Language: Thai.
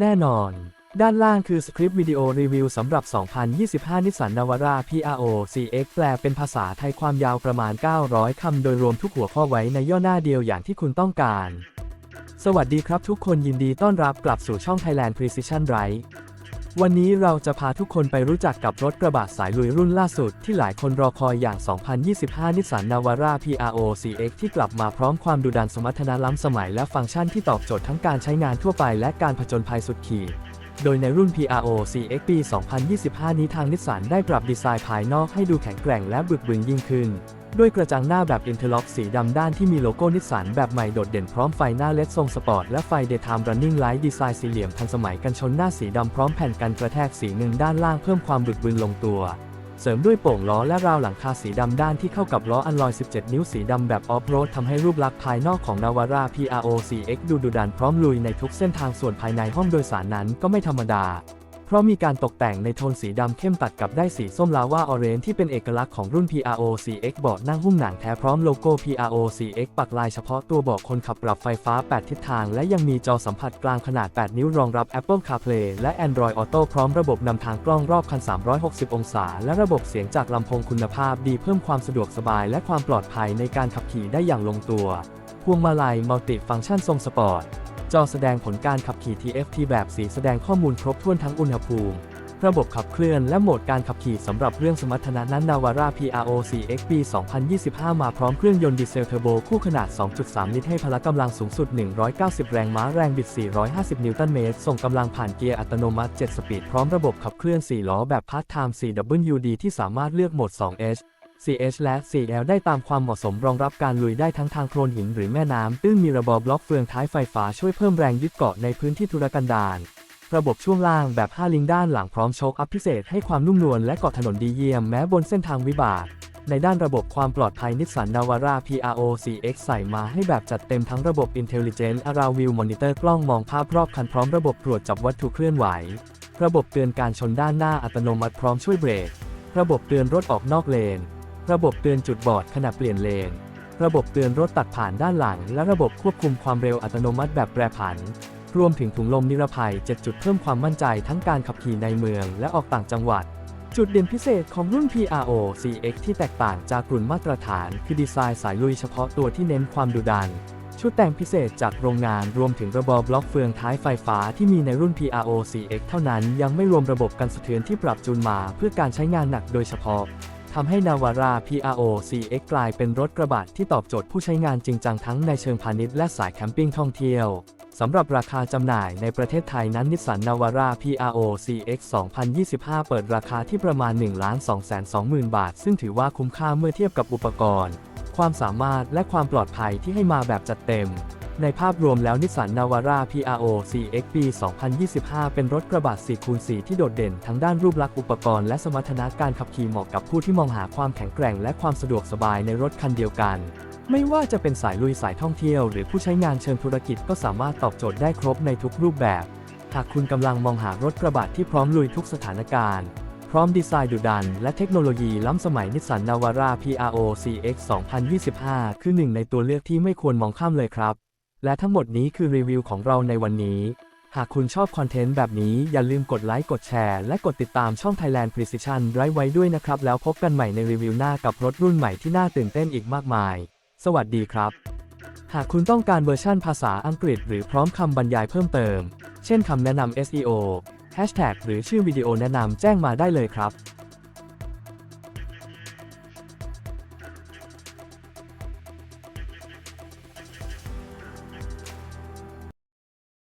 แน่นอน ด้านล่างคือสคริปต์วิดีโอรีวิวสำหรับ 2025นิสสันนาวาร่า PRO CX แปลเป็นภาษาไทยความยาวประมาณ 900 คำโดยรวมทุกหัวข้อไว้ในย่อหน้าเดียวอย่างที่คุณต้องการ สวัสดีครับทุกคนยินดีต้อนรับกลับสู่ช่อง Thailand Precision Ride วันนี้เราจะพาทุกคนไปรู้จักกับรถกระบะสายลุยรุ่นล่าสุดที่หลายคนรอคอยอย่าง 2025นิสสันนาวาร่า PRO CX ที่กลับมาพร้อมความดุดันสมรรถนะล้ำสมัยและฟังก์ชันที่ตอบโจทย์ทั้งการใช้งานทั่วไปและการผจญภัยสุดขีด โดยในรุ่น PRO CX ปี 2025 นี้ทางนิสสันได้ปรับดีไซน์ภายนอกให้ดูแข็งแกร่งและบึกบึนยิ่งขึ้น ด้วยกระจังหน้าแบบอินเทอร์ล็อกสีดำด้านที่มีโลโก้นิสสันแบบใหม่โดดเด่นพร้อมไฟหน้าเลดทรงสปอร์ตและไฟ Daytime Running Light ดีไซน์สี่เหลี่ยมทันสมัยกันชนหน้าสีดำพร้อมแผ่นกันกระแทกสีเงินด้านล่างเพิ่มความบึกบึนลงตัว เสริมด้วยโป่งล้อและราวหลังคาสีดำด้านที่เข้ากับล้ออันลอย 17 นิ้วสีดำแบบออฟโรดทำให้รูปลักษณ์ภายนอกของ Navara PRO CX ดูดุดันพร้อมลุยในทุกเส้นทางส่วนภายในห้องโดยสารนั้นก็ไม่ธรรมดา เพราะมีการตกแต่งในโทนสีดำเข้มตัดกับได้สีส้มลาวาออเรนที่เป็นเอกลักษณ์ของรุ่น PRO CX เบาะนั่งหุ้มหนังแท้พร้อมโลโก้ PRO CX ปักลายเฉพาะตัวบาะคนขับปรับไฟฟ้า 8 ทิศทาง และยังมีจอสัมผัสกลางขนาด 8 นิ้วรองรับ Apple CarPlay และ Android Auto พร้อมระบบนำทางกล้องรอบคัน 360 องศา และระบบเสียงจากลำโพงคุณภาพดีเพิ่มความสะดวกสบาย และความปลอดภัยในการขับขี่ได้อย่างลงตัว พวงมาลัยมัลติฟังก์ชันทรงสปอร์ต จอแสดงผลการขับขี่ TFT แบบสีแสดงข้อมูลครบถ้วนทั้งอุณหภูมิ ระบบขับเคลื่อนและโหมดการขับขี่สำหรับเรื่องสมรรถนะนั้น Navara PRO CX ปี 2025 มาพร้อมเครื่องยนต์ดีเซลเทอร์โบคู่ขนาด 2.3 ลิตรให้พละกำลังสูงสุด 190 แรงม้าแรงบิด 450 นิวตันเมตร ส่งกำลังผ่านเกียร์อัตโนมัติ 7 สปีด พร้อมระบบขับเคลื่อน 4 ล้อแบบพาร์ทไทม์ 4WD ที่สามารถเลือกโหมด 2H4H และ 4L ได้ตามความเหมาะสมรองรับการลุยได้ทั้งทางโคลนหินหรือแม่น้ำตื้นมีระบบบล็อกเฟืองท้ายไฟฟ้าช่วยเพิ่มแรงยึดเกาะในพื้นที่ทุรกันดารระบบช่วงล่างแบบ 5 ลิงด้านหลังพร้อมโชคอัพพิเศษให้ความนุ่มนวลและเกาะถนนดีเยี่ยมแม้บนเส้นทางวิบาก ในด้านระบบความปลอดภัยนิสสันนาวาร่า PRO CX ใส่มาให้แบบจัดเต็มทั้งระบบ Intelligent Around View Monitor กล้องมองภาพรอบคันพร้อมระบบตรวจจับวัตถุเคลื่อนไหว ระบบเตือนการชนด้านหน้าอัตโนมัติพร้อมช่วยเบรก ระบบเตือนรถออกนอกเลน ระบบเตือนจุดบอดขณะเปลี่ยนเลน ระบบเตือนรถตัดผ่านด้านหลัง และระบบควบคุมความเร็วอัตโนมัติแบบแปรผัน รวมถึงถุงลมนิรภัย 7 จุดเพิ่มความมั่นใจทั้งการขับขี่ในเมืองและออกต่างจังหวัด จุดเด่นพิเศษของรุ่น PRO CX ที่แตกต่างจากกลุ่นมาตรฐาน คือดีไซน์สายลุยเฉพาะตัวที่เน้นความดุดันชุดแต่งพิเศษจากโรงงานรวมถึงระบบบล็อกเฟืองท้ายไฟฟ้าที่มีในรุ่น PRO CX เท่านั้น ยังไม่รวมระบบกันสะเทือนที่ปรับจูนมาเพื่อการใช้งานหนักโดยเฉพาะ ทำให้ Navara PRO CX กลายเป็นรถกระบะที่ตอบโจทย์ผู้ใช้งานจริงจังทั้งในเชิงพาณิชย์และสายแคมปิ้งท่องเที่ยวสำหรับราคาจำหน่ายในประเทศไทยนั้นนิสสัน Navara PRO CX 2025 เปิดราคาที่ประมาณ 1 2 2 0 0 0 บาท ซึ่งถือว่าคุ้มค่าเมื่อเทียบกับอุปกรณ์ ความสามารถและความปลอดภัยที่ให้มาแบบจัดเต็ม ในภาพรวมแล้วนิสสันนาวาร่า PRO CX ปี2025 เป็นรถกระบะ4คูณ4ที่โดดเด่นทั้งด้านรูปลักษณ์อุปกรณ์และสมรรถนะการขับขี่เหมาะกับผู้ที่มองหาความแข็งแกร่งและความสะดวกสบายในรถคันเดียวกัน ไม่ว่าจะเป็นสายลุยสายท่องเที่ยวหรือผู้ใช้งานเชิงธุรกิจก็สามารถตอบโจทย์ได้ครบในทุกรูปแบบ หากคุณกำลังมองหารถกระบะที่พร้อมลุยทุกสถานการณ์พร้อมดีไซน์ดุดัน และเทคโนโลยีล้ำสมัยนิสสันนาวาร่า PRO CX 2025 คือหนึ่งในตัวเลือกที่ไม่ควรมองข้ามเลยครับ และทั้งหมดนี้คือรีวิวของเราในวันนี้ หากคุณชอบคอนเทนต์แบบนี้อย่าลืมกดไลค์กดแชร์ และกดติดตามช่อง Thailand Precision ไว้ไว้ด้วยนะครับ แล้วพบกันใหม่ในรีวิวหน้ากับรถรุ่นใหม่ที่น่าตื่นเต้นอีกมากมาย สวัสดีครับ หากคุณต้องการเวอร์ชั่นภาษาอังกฤษ หรือพร้อมคำบรรยายเพิ่มเติม เช่นคำแนะนำ SEO Hashtag หรือชื่อวิดีโอแนะนำแจ้งมาได้เลยครับ